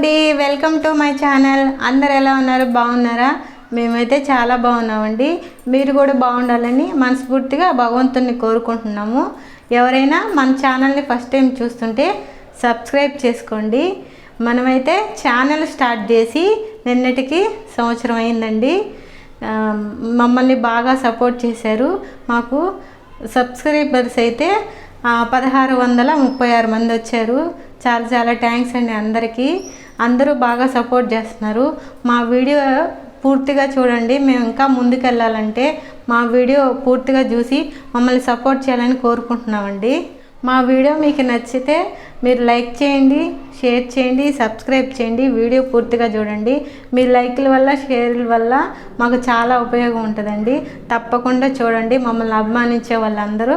అండి welcome to my channel. అందరు ఎలా ఉన్నారు? బాగున్నారా? మేమైతే చాలా బాగున్నామండి. మీరు కూడా బాగుండాలని మనస్ఫూర్తిగా భగవంతుని కోరుకుంటున్నాము. ఎవరైనా మన ఛానల్ని ఫస్ట్ టైం చూస్తుంటే సబ్స్క్రైబ్ చేసుకోండి. మనమైతే ఛానల్ స్టార్ట్ చేసి నిన్నటికి సంవత్సరం అయిందండి. మమ్మల్ని బాగా సపోర్ట్ చేశారు. మాకు సబ్స్క్రైబర్స్ అయితే పదహారు వందల ముప్పై ఆరు మంది వచ్చారు. చాలా చాలా థ్యాంక్స్ అండి అందరికీ. అందరూ బాగా సపోర్ట్ చేస్తున్నారు. మా వీడియో పూర్తిగా చూడండి. మేము ఇంకా ముందుకెళ్ళాలంటే మా వీడియో పూర్తిగా చూసి మమ్మల్ని సపోర్ట్ చేయాలని కోరుకుంటున్నామండి. మా వీడియో మీకు నచ్చితే మీరు లైక్ చేయండి షేర్ చేయండి సబ్స్క్రైబ్ చేయండి. వీడియో పూర్తిగా చూడండి. మీ లైక్ల వల్ల షేర్ల వల్ల మాకు చాలా ఉపయోగం ఉంటుందండి. తప్పకుండా చూడండి. మమ్మల్ని అభిమానించే వాళ్ళందరూ.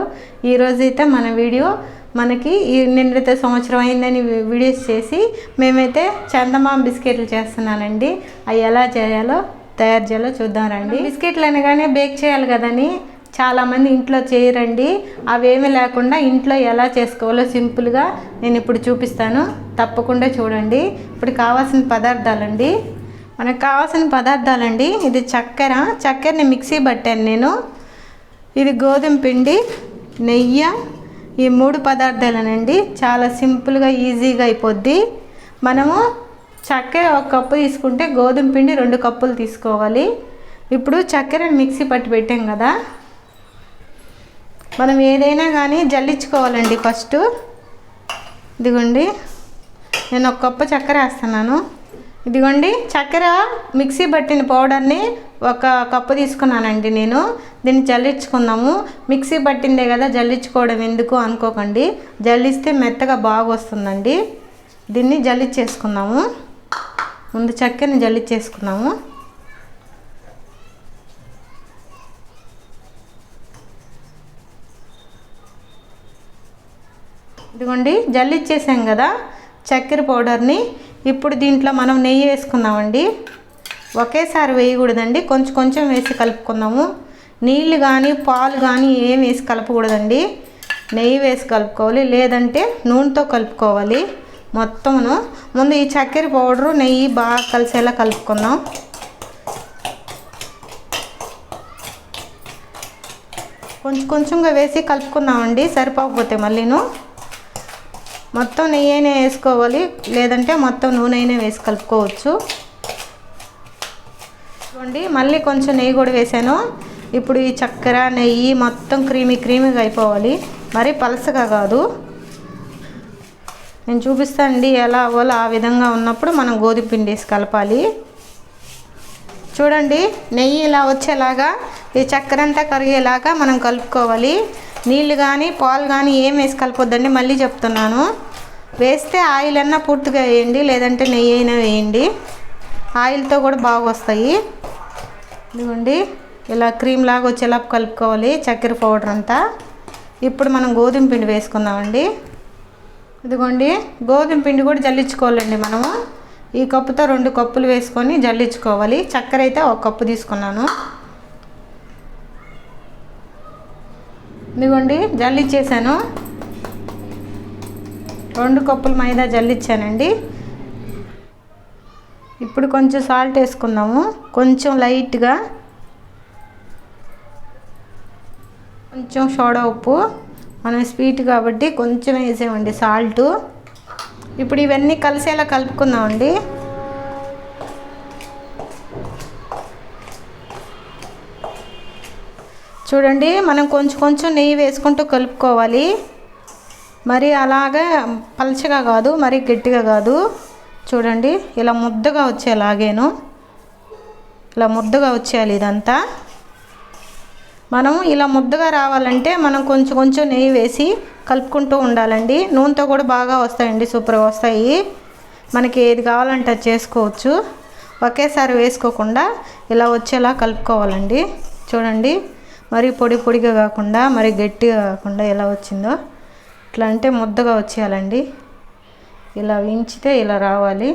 ఈరోజైతే మన వీడియో మనకి ఈ నిన్నైతే సంవత్సరం అయిందని వీడియోస్ చేసి మేమైతే చందమామ బిస్కెట్లు చేస్తున్నానండి. అవి ఎలా చేయాలో తయారు చేయాలో చూద్దాం రండి. బిస్కెట్లు అనగానే బేక్ చేయాలి కదని చాలామంది ఇంట్లో చేయరండి. అవేమీ లేకుండా ఇంట్లో ఎలా చేసుకోవాలో సింపుల్గా నేను ఇప్పుడు చూపిస్తాను. తప్పకుండా చూడండి. ఇప్పుడు కావాల్సిన పదార్థాలండి. మనకు కావాల్సిన పదార్థాలండి. ఇది చక్కెర. చక్కెరని మిక్సీ పట్టాను నేను. ఇది గోధుమ పిండి నెయ్యి ఈ మూడు పదార్థాలనండి చాలా సింపుల్గా ఈజీగా అయిపోద్ది. మనము చక్కెర ఒక కప్పు తీసుకుంటే గోధుమ పిండి రెండు కప్పులు తీసుకోవాలి. ఇప్పుడు చక్కెరని మిక్సీ పట్టి పెట్టాం కదా. మనం ఏదైనా కానీ జల్లించుకోవాలండి ఫస్ట్. ఇదిగోండి నేను ఒక కప్పు చక్కెర వేస్తున్నాను. ఇదిగోండి చక్కెర మిక్సీ పట్టిన పౌడర్ని ఒక కప్పు తీసుకున్నానండి నేను. దీన్ని జల్లించుకుందాము. మిక్సీ పట్టిందే కదా జల్లించుకోవడం ఎందుకు అనుకోకండి. జల్లిస్తే మెత్తగా బాగా వస్తుందండి దీన్ని జల్లించేసుకుందాము ముందు చక్కెరని జల్లించేసుకుందాము ఇదిగోండి జల్లిచ్చేసాం కదా చక్కెర పౌడర్ని. ఇప్పుడు దీంట్లో మనం నెయ్యి వేసుకుందామండి. ఒకేసారి వేయకూడదండి. కొంచెం కొంచెం వేసి కలుపుకుందాము. నీళ్ళు కానీ పాలు కానీ ఏం వేసి కలపకూడదండి. నెయ్యి వేసి కలుపుకోవాలి. లేదంటే నూనెతో కలుపుకోవాలి. మొత్తమును. ముందు ఈ చక్కెర పౌడరు నెయ్యి బాగా కలిసేలా కలుపుకుందాం. కొంచెం కొంచెంగా వేసి కలుపుకుందామండి. సరిపోకపోతే మళ్ళీను. మొత్తం నెయ్యి అయినా వేసుకోవాలి. లేదంటే మొత్తం నూనె అయినా వేసి కలుపుకోవచ్చు. చూడండి. మళ్ళీ కొంచెం నెయ్యి కూడా వేసాను. ఇప్పుడు ఈ చక్కెర నెయ్యి మొత్తం క్రీమీ క్రీమీగా అయిపోవాలి. మరి పలసగా కాదు. నేను చూపిస్తానండి ఎలా అవ్వాలో ఆ విధంగా ఉన్నప్పుడు మనం గోధుమ పిండి వేసి కలపాలి. చూడండి నెయ్యి ఇలా వచ్చేలాగా ఈ చక్కెర అంతా కరిగేలాగా మనం కలుపుకోవాలి. నీళ్ళు కానీ పాలు కానీ ఏం వేసి కలపొద్దండి మళ్ళీ చెప్తున్నాను. వేస్తే ఆయిల్ అన్నా పూర్తిగా వేయండి లేదంటే నెయ్యి అయినా వేయండి. ఆయిల్తో కూడా బాగా వస్తాయి ఇదిగోండి ఇలా క్రీమ్ లాగా వచ్చేలా కలుపుకోవాలి చక్కెర పౌడర్ అంతా. ఇప్పుడు మనం గోధుమ పిండి వేసుకుందామండి. ఇదిగోండి గోధుమ పిండి కూడా జల్లించుకోవాలండి మనము. ఈ కప్పుతో రెండు కప్పులు వేసుకొని జల్లించుకోవాలి. చక్కెర అయితే ఒక కప్పు తీసుకున్నాను. ఇదిగోండి జల్లిచ్చేసాను. రెండు కప్పులు మైదా జల్లిచ్చానండి. ఇప్పుడు కొంచెం సాల్ట్ వేసుకుందాము. కొంచెం లైట్గా కొంచెం సోడా ఉప్పు. మనం స్వీట్ కాబట్టి కొంచెం వేసామండి సాల్ట్ ఇప్పుడు ఇవన్నీ కలిసేలా కలుపుకుందామండి. చూడండి మనం కొంచెం కొంచెం నెయ్యి వేసుకుంటూ కలుపుకోవాలి. మరి అలాగా పలచగా కాదు మరి గట్టిగా కాదు. చూడండి ఇలా ముద్దగా వచ్చేలాగేను. ఇలా ముద్దగా వచ్చేయాలి ఇదంతా. మనం ఇలా ముద్దగా రావాలంటే మనం కొంచెం కొంచెం నెయ్యి వేసి కలుపుకుంటూ ఉండాలండి. నూనెతో కూడా బాగా వస్తాయండి సూపర్గా వస్తాయి. మనకి ఏది కావాలంటే అది చేసుకోవచ్చు. ఒకేసారి వేసుకోకుండా ఇలా వచ్చేలా కలుపుకోవాలండి. చూడండి మరి పొడి పొడిగా కాకుండా మరి గట్టిగా కాకుండా ఎలా వచ్చిందో. ఇట్లా అంటే ముద్దగా వచ్చేయాలండి. ఇలా వేయించితే ఇలా రావాలి.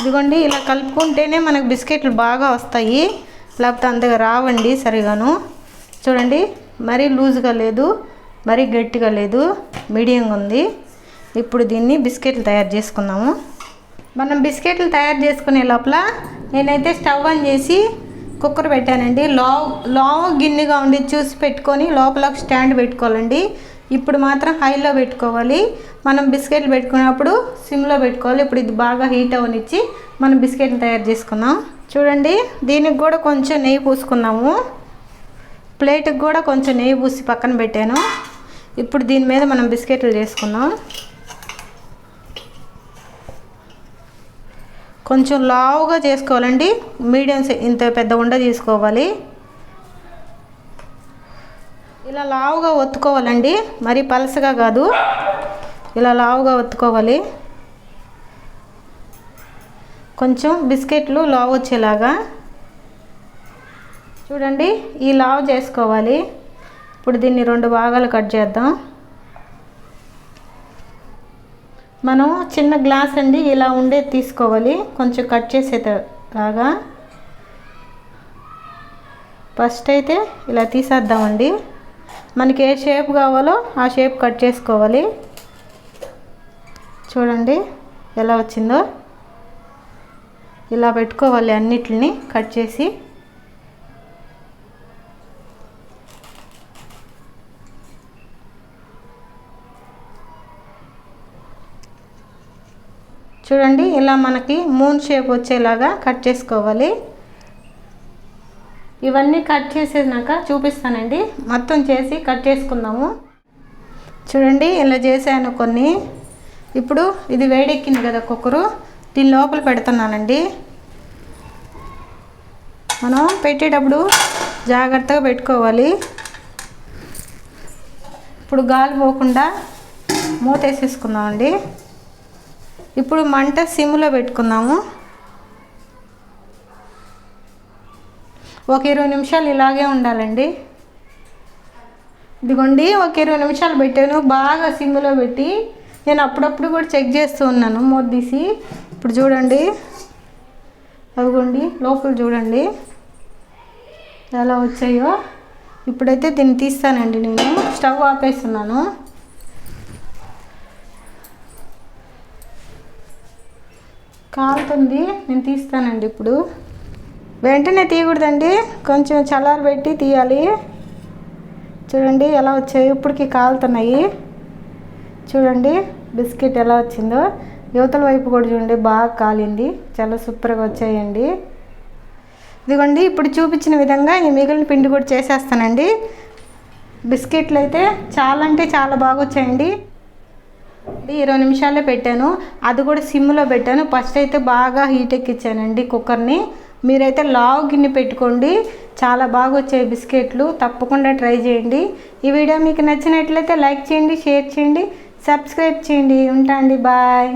ఇదిగోండి ఇలా కలుపుకుంటేనే మనకు బిస్కెట్లు బాగా వస్తాయి. లేకపోతే అంతగా రావండి సరిగాను. చూడండి మరీ లూజ్గా లేదు మరీ గట్టిగా లేదు మీడియంగా ఉంది. ఇప్పుడు దీన్ని బిస్కెట్లు తయారు చేసుకుందాము. మనం బిస్కెట్లు తయారు చేసుకునే లోపల నేనైతే స్టవ్ ఆన్ చేసి కుక్కర్ పెట్టానండి. లావ్ లావ్ గిన్నెగా ఉండి చూసి పెట్టుకొని లోపల స్టాండ్ పెట్టుకోవాలండి. ఇప్పుడు మాత్రం హైలో పెట్టుకోవాలి. మనం బిస్కెట్లు పెట్టుకున్నప్పుడు సిమ్లో పెట్టుకోవాలి. ఇప్పుడు ఇది బాగా హీట్ అవనిచ్చి మనం బిస్కెట్లు తయారు చేసుకుందాం. చూడండి దీనికి కూడా కొంచెం నెయ్యి పూసుకున్నాము. ప్లేట్కి కూడా కొంచెం నెయ్యి పూసి పక్కన పెట్టాను. ఇప్పుడు దీని మీద మనం బిస్కెట్లు చేసుకుందాం. కొంచెం లావుగా చేసుకోవాలండి. మీడియం ఇంత పెద్ద ఉండ తీసుకోవాలి. ఇలా లావుగా ఒత్తుకోవాలండి. మరి పలసగా కాదు. ఇలా లావుగా ఒత్తుకోవాలి. కొంచెం బిస్కెట్లు లావు వచ్చేలాగా. చూడండి ఈ లావు చేసుకోవాలి. ఇప్పుడు దీన్ని రెండు భాగాలు కట్ చేద్దాం. మనం చిన్న గ్లాస్ అండి ఇలా ఉండేది తీసుకోవాలి. కొంచెం కట్ చేసేలాగా. ఫస్ట్ అయితే ఇలా తీసేద్దామండి. మనకి ఏ షేప్ కావాలో ఆ షేప్ కట్ చేసుకోవాలి. చూడండి ఎలా వచ్చిందో. ఇలా పెట్టుకోవాలి అన్నిటిని కట్ చేసి. చూడండి ఇలా మనకి మూన్ షేప్ వచ్చేలాగా కట్ చేసుకోవాలి. ఇవన్నీ కట్ చేసేసినాక చూపిస్తానండి. మొత్తం చేసి కట్ చేసుకుందాము. చూడండి ఇలా చేశాను కొన్ని. ఇప్పుడు ఇది వేడెక్కింది కదా కుక్కరు. దీని లోపల పెడుతున్నానండి. మనం పెట్టేటప్పుడు జాగ్రత్తగా పెట్టుకోవాలి. ఇప్పుడు గాలి పోకుండా మూత వేసేసుకుందామండి. ఇప్పుడు మంట సిమ్లో పెట్టుకుందాము. ఒక ఇరవై నిమిషాలు ఇలాగే ఉండాలండి. ఇదిగోండి ఒక ఇరవై నిమిషాలు పెట్టాను. బాగా సిమ్లో పెట్టి నేను అప్పుడప్పుడు కూడా చెక్ చేస్తూ ఉన్నాను. మూత తీసి ఇప్పుడు చూడండి. అదిగోండి లోపల చూడండి. ఎలా వచ్చాయో. ఇప్పుడైతే దీన్ని తీస్తానండి నేను. స్టవ్ ఆపేస్తున్నాను. కాలుతుంది. నేను తీస్తానండి ఇప్పుడు. వెంటనే తీయకూడదండి. కొంచెం చల్లారి పెట్టి తీయాలి. చూడండి ఎలా వచ్చాయి ఇప్పటికి కాలుతున్నాయి. చూడండి బిస్కెట్ ఎలా వచ్చిందో. యువతల వైపు కూడా చూడండి బాగా కాలింది. చాలా సూపర్గా వచ్చాయండి. ఇదిగోండి ఇప్పుడు చూపించిన విధంగా ఈ మిగిలిన పిండి కూడా చేసేస్తానండి. బిస్కెట్లు అయితే చాలా అంటే చాలా బాగా వచ్చాయండి. ఇరవై నిమిషాలే పెట్టాను. అది కూడా సిమ్లో పెట్టాను. ఫస్ట్ అయితే బాగా హీట్ ఎక్కించానండి కుక్కర్ని. మీరైతే లావు గిన్నె పెట్టుకోండి. చాలా బాగా వచ్చాయి బిస్కెట్లు. తప్పకుండా ట్రై చేయండి. ఈ వీడియో మీకు నచ్చినట్లయితే లైక్ చేయండి షేర్ చేయండి సబ్స్క్రైబ్ చేయండి. ఉంటా అండి బాయ్.